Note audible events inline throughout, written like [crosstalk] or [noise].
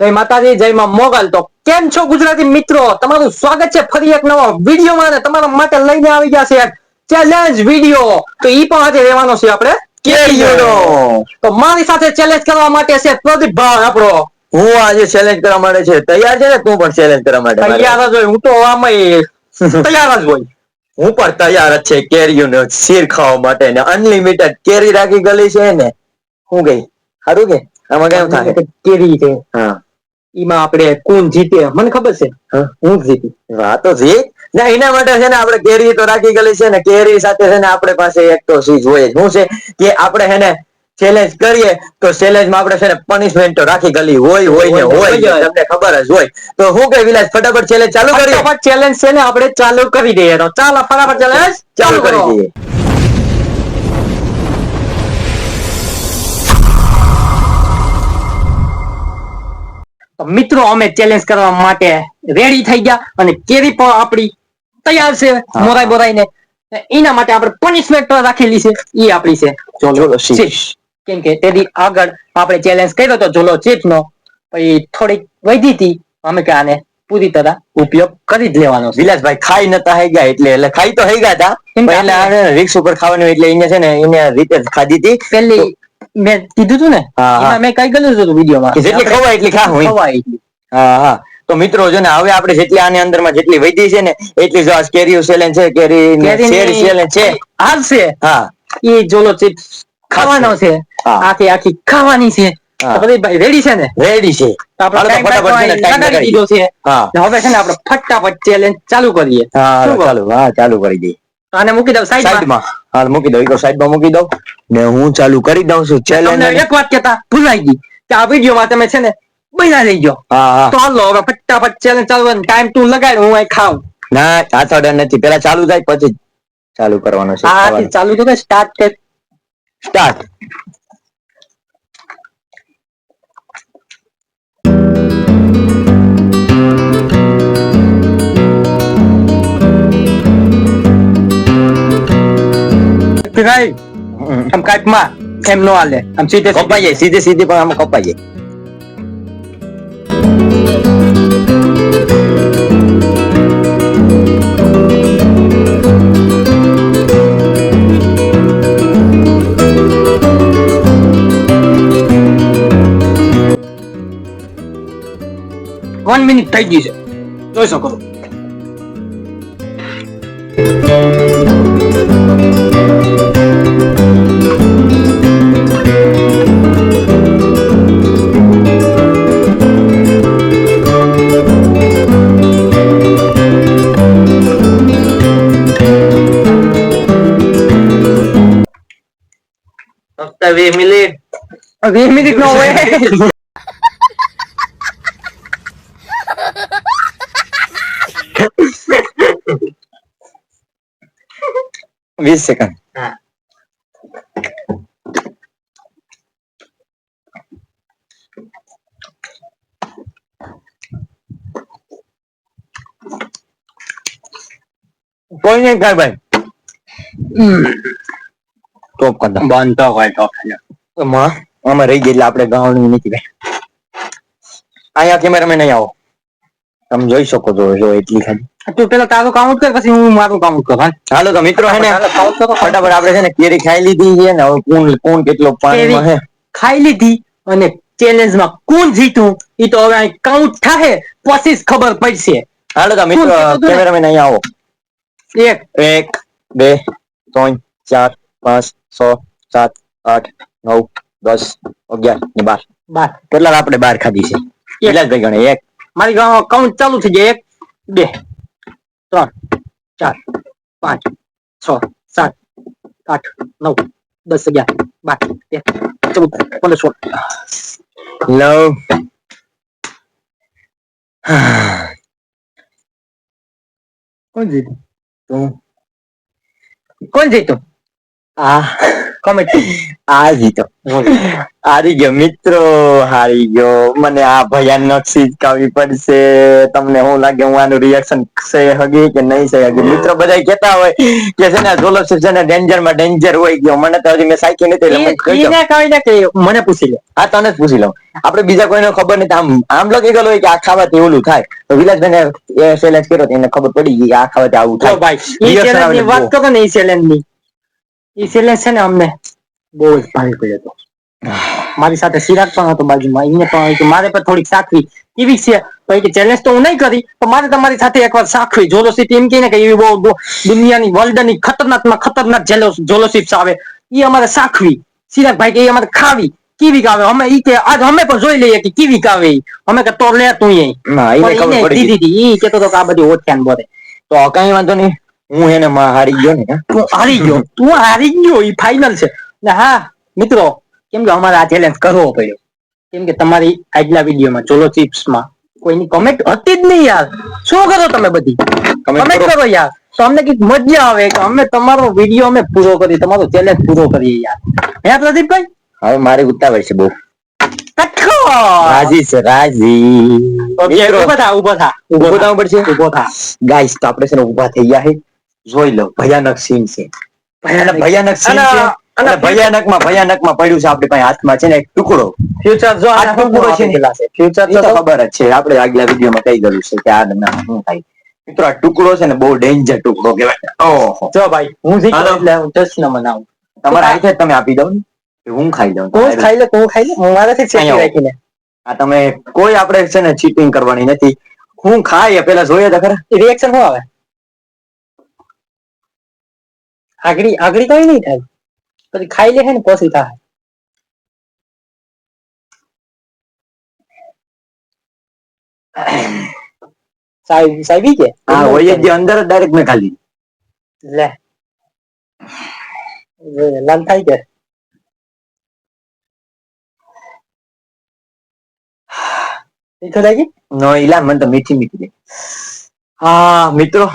જય માતાજી જય માં મોગલ. તો કેમ છો ગુજરાતી મિત્રો? તમારું સ્વાગત છે ફરી એક નવા વિડીયોમાં અને તમારા માટે લઈને આવી ગયા છે ચેલેન્જ વીડિયો. તો ઈ પણ આજે રહેવાનો છે આપણે કેરીઓનો. તો મારી સાથે ચેલેન્જ કરવા માટે છે પ્રદીપ ભાઈ આપણો. હું આજે ચેલેન્જ કરવા માટે છે. તૈયાર છે ને? તું પણ ચેલેન્જ કરવા માટે? તૈયાર જ હોય. હું તો આમાં [laughs] તૈયાર જ હોય. હું પણ તૈયાર જ છે કેરીઓનો શીર ખાવા માટે ને અનલિમિટેડ કેરી રાખી ગલી છે ને. હું ગઈ. સારું કે? આમાં કેમ થાય? કેરી છે. હા. ઈમાં આપણે કોણ જીતે મને ખબર છે. હું જીતી. વાતો છે ના એના માટે છે ને આપણે કેરી તો રાખી ગયેલી છે ને કેરી સાથે છે ને આપણે પાસે એક તો સી જોઈએ શું છે કે આપણે છે ને ચેલેન્જ કરીએ તો ચેલેન્જમાં આપણે છે ને પનિશમેન્ટ તો રાખી ગયેલી હોય હોય ને હોય. તમને ખબર જ હોય. તો હું કે વિલાસ ફટાફટ ચેલેન્જ ચાલુ કરીએ. ફટાફટ ચેલેન્જ છે ને આપણે ચાલુ કરી દઈએ. તો ચાલો ફટાફટ ચેલેન્જ ચાલુ ચાલુ કરી દઈએ. મિત્રો અમે ચેલેન્જ કરવા માટે રેડી થઈ ગયા અને કેરી પણ આપણી તૈયાર છે મોરાઈ બોરાઈ ને એના માટે આપણે પનિશમેન્ટ રાખેલી છે. એ આપણી છે. કેમ કે તેથી આગળ આપણે ચેલેન્જ કર્યો તો જોલો ચીપ નો પછી થોડીક વધી હતી. અમે કે આને પૂરી તરહ ઉપયોગ કરી જ લેવાનો વિલાસભાઈ ખાઈ નતા હઈ ગયા એટલે એટલે ખાઈ તો હઈ ગયા હતા. એટલે રિક્સ ઉપર ખાવાનું એટલે એને છે ને એને રીતે ખાધી હતી. પેલી મેં કીધું હતું ને હા, હા. એમાં મેં કઈ ગયેલું હતું વિડીયોમાં. જેટલી ખવાય એટલી ખા હોય ખવાય એટલી. હા હા. તો મિત્રો જો ને હવે આપણે જેટલી આની અંદરમાં જેટલી વધી છે ને એટલી જો આ કેરીઓ સેલેન છે કેરી શેરી ચેલેન્જ છે. હાલશે હા. એ જોલો ચિપ્સ ખાવાનો છે. આખી આખી ખાવાની છે. હા. રેડી છે ને? રેડી છે. આપણે હાલો ફટાફટ દીધો હવે છે ને આપણે ફટાફટ ચેલેન્જ ચાલુ કરીએ. હા હાલો? ચાલુ હા ચાલુ કરી દઈએ. આને મૂકી દઉં સાઈડમાં સાઈડમાં હાલ મૂકી દઉં. સાઈડમાં મૂકી દઉં. ને હું ચાલુ કરી દઉં છું. ચેલેન્જ એક વાત કેતા ભૂલાઈ ગઈ કે આ વિડીયોમાં તમે છે ને બન્યા રહી ગયો તો હાલો હવે ફટાફટ ચેલેન્જ ચાલુ ટાઈમ તું લગાડ હું અહીં ખાઉં. ના આ તો ડર નથી. પેલા ચાલુ થાય પછી ચાલુ કરવાનો છે. ચાલુ તો સ્ટાર્ટ કર. સ્ટાર્ટ આમ કાટમાં એમ નો હાલે. આમ સીધે કપાઈ જાય સીધે સીધી પણ આમ કપાઈ જાય વન મિનિટ થઈ ગઈ છે. જોઈ શકો. વીસ મિનિટ નો હોય વીસ સેકન્ડ કોઈ નહીં ખાય ભાઈ ટોપ કરતા બનતો હોય તો માં આમાં રહી એટલે આપણે ગાવાનું નથી ભાઈ અહીંયા કેમેરામેન નહીં આવો. તમે જોઈ શકો છો જો એટલી ખાલી. તું પેલા તારું કાઉન્ટ કર પછી હું મારું કાઉન્ટ કરું હાલો. તો મિત્રો હે ને. ફટાફટ આપણે છે ને કેરી ખાઈ લીધી છે ને હવે કોણ કોણ કેટલો પાણીમાં હે. ખાઈ લીધી અને ચેલેન્જમાં કોણ જીતું એ તો હવે કાઉન્ટ થાહે પછી જ ખબર પડશે. હાલો તો મિત્રો કેમેરામેન અહીંયા આવો. એક એક બે ત્રણ ચાર પાંચ છ સાત આઠ નવ દસ અગિયાર ને બાર. બાર. કેટલા આપણે બાર ખાધી છે? વિલાસભાઈ ગણે એક. મારી કાઉન્ટ ચાલુ થઈ જાય. એક બે ત્રણ ચાર પાંચ છ સાત આઠ નવ દસ અગિયાર બાર તેર ચૌદ પંદર સોળ. લવ. કોણ જીતું? તું કોણ જીતું? આ. કમેન્ટ આ જીતો હારી ગયો. મિત્રો હારી ગયો. મને આ ભયાનક સીજ કાવી પડશે. તમને હું લાગે હું આનું રિએક્શન છે હગી કે નહીં છે હગી? મિત્રો બધા કહેતા હોય કે છે ને જોલો છે ને ડેન્જરમાં ડેન્જર હોય ગયો. મને તો હજી મેં સાચી નથી એટલે કહી દો. એને ના કે મને પૂછી લે. આ તને જ પૂછી લઉં. આપણે બીજા કોઈને ખબર નથી. આમ આમ લખી ગયેલું હોય કે આ ખાવાથી ઓલું થાય. તો વિલાસભાઈને એ ચેલેન્જ કર્યો એને ખબર પડી ગઈ આ ખાવાથી આવું થાય. ભાઈ ની વાત. કરો ને એ challenge ની. ઈ challenge છે ને અમને બહુ જ ભારે પડ્યો હતો. મારી સાથે ચિરાગ પણ હતો બાજુમાં એને પણ કે મારે પણ થોડીક સાખવી. કેવી છે. તો કે ચેલેન્જ તો હું નહીં કરી પણ મારે તમારી સાથે એકવાર સાખવી. જોલોસીપ એમ કે એવી બહુ દુનિયાની વર્લ્ડની ખતરનાકમાં ખતરનાક જોલોસીપ્સ આવે. એ અમારે સાખવી. ચિરાગ ભાઈ કે એ અમારે ખાવી. કીવી કાવે અમે ઈ કે આજ અમે પણ જોઈ લઈએ કે કીવી કાવે ઈ. અમે કે તો લે તું એ ના પણ ખબર પડી. દીધી ઈ કેતો તો આ બધી ઓછાન બોલે. તો કઈ વાંધો નહીં. હું એને માં હારી ગયો ને તું હારી ગયો? તું હારી ગયો? એ ફાઇનલ છે. ને હા મિત્રો કેમ કે અમારે આ ચેલેન્જ કરવો પડ્યો. કેમ કે તમારી આજના વિડીયોમાં ચોલો ચિપ્સમાં કોઈની કમેન્ટ હતી જ નહીં યાર. શું કરો તમે બધી? કમેન્ટ કરો. યાર. તો અમને કંઈક મજા આવે કે અમે તમારો વીડિયો અમે પૂરો કરી તમારો ચેલેન્જ પૂરો કરીએ યાર. હે પ્રદીપભાઈ? હવે મારી ઉતાવળ છે બહુ. રાજી છે રાજી. ઊભા થા ઊભો થા. ઊભો થા પડશે ઊભો થા. ગાઈસ તો આપણે છે ને ઊભા થઈ ગયા છે જોઈ લો ભયાનક સીન છે. ભયાનક. સીન છે અને ભયાનકમાં ભયાનકમાં પડ્યું છે આપણી પાસે હાથમાં છે ને એક ટુકડો. ફ્યુચર જો આ ટુકડો છે ફ્યુચર તો ખબર જ છે. આપણે આગલા વિડીયોમાં કહી ગયું છે કે આ ના શું થાય. મિત્રો આ ટુકડો છે ને બહુ ડેન્જર ટુકડો કહેવાય. ઓહો. જો ભાઈ હું હાલો. એટલે હું ટચ ન મનાવું. તમારા હાથે તમે આપી દો ને? હું ખાઈ દઉં તું ખાઈ લે હું ખાઈ લે. હું મારાથી શેકી રાખીને આ તમે કોઈ આપણે છે ને ચીટિંગ કરવાની નથી. હું ખાય પેલા જોઈએ તો ખરા. રિએક્શન શું આવે? આગળી આગળી કઈ નહીં થાય. પછી ખાઈ લે ને પછી થાય. સાહેબ સાહેબી કે? હા હોય જે અંદર જ ડાયરેક્ટ મેં ખાલી. લે. લાલ થાય કે? મીઠો લાગી નો ઈલા મને તો મીઠી મીઠી હા મિત્રો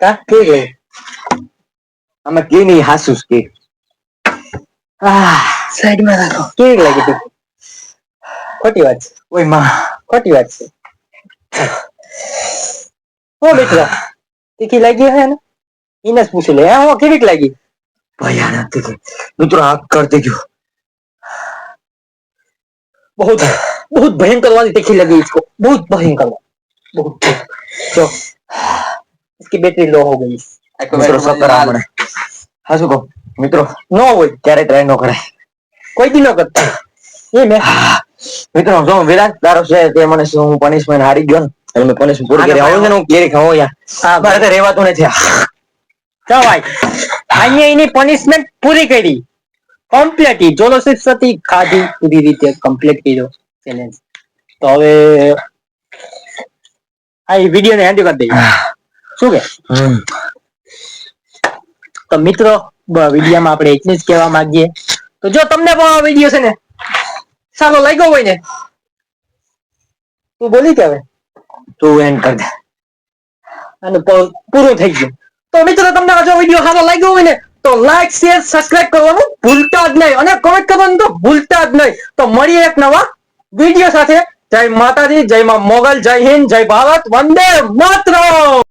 કા? કે ગયું અમે કે નહીં હાસુસ કે સાઈડમાં રાખો કેવી લાગી તી ખોટી વાત છે ઓય માં ખોટી વાત છે હો મિત્રો તીખી લાગી હે ને એને જ પૂછી લે હે હો કેવી લાગી ભયાનક હતી મિત્રો આગ કરતી ગયો बहुत बहुत भयंकर वाली तीखी लगी इसको बहुत भयंकर बहुत जो इसकी बैटरी लो हो गई મિત્રો સત્તર આપણે હા શું કહો? મિત્રો ન હોય ત્યારે ટ્રાય ન કરે કોઈ દી ન કરતા. એ મેં મિત્રો જો વિરાટ તારો છે તે મને શું હું પનિશમેન્ટ હારી ગયો ને એટલે મેં પનિશમેન્ટ પૂરી કરી. આવું ને હું કેરી ખાઉં યાર મારે તો રહેવાતું નથી. ચાલ ભાઈ અહીંયા એની પનિશમેન્ટ પૂરી કરી. કમ્પ્લીટ જોલોસિપ હતી ખાધી પૂરી રીતે કમ્પ્લીટ કર્યો. ચેલેન્જ તો હવે આ વીડિયો ને હેન્ડ કરી દઈએ. શું કે. તો મિત્રો વિડીયોમાં આપણે એટલું જ કહેવા માંગીએ. તો જો તમને પણ આ વીડિયો છે ને સારો લાગ્યો હોય ને તું બોલી કે હવે. તું એન્ડ કર દે. અને પૂરું થઈ ગયું. તો મિત્રો તમને આ જો વીડિયો સારો લાગ્યો હોય ને તો લાઈક શેર સબસ્ક્રાઇબ કરવાનું ભૂલતા જ નહીં. અને કમેન્ટ કરવાનું તો ભૂલતા જ નહીં. તો મળીએ એક નવા વીડિયો સાથે. જય માતાજી જય માં મોગલ જય હિન્દ જય ભારત વંદે માતરમ!